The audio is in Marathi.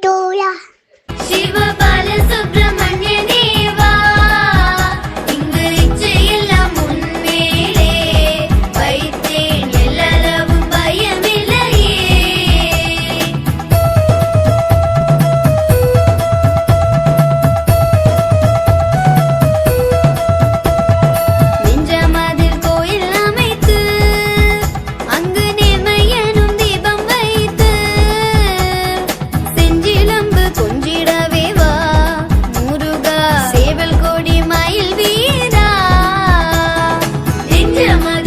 पिटोळा शिव बाल Yeah, my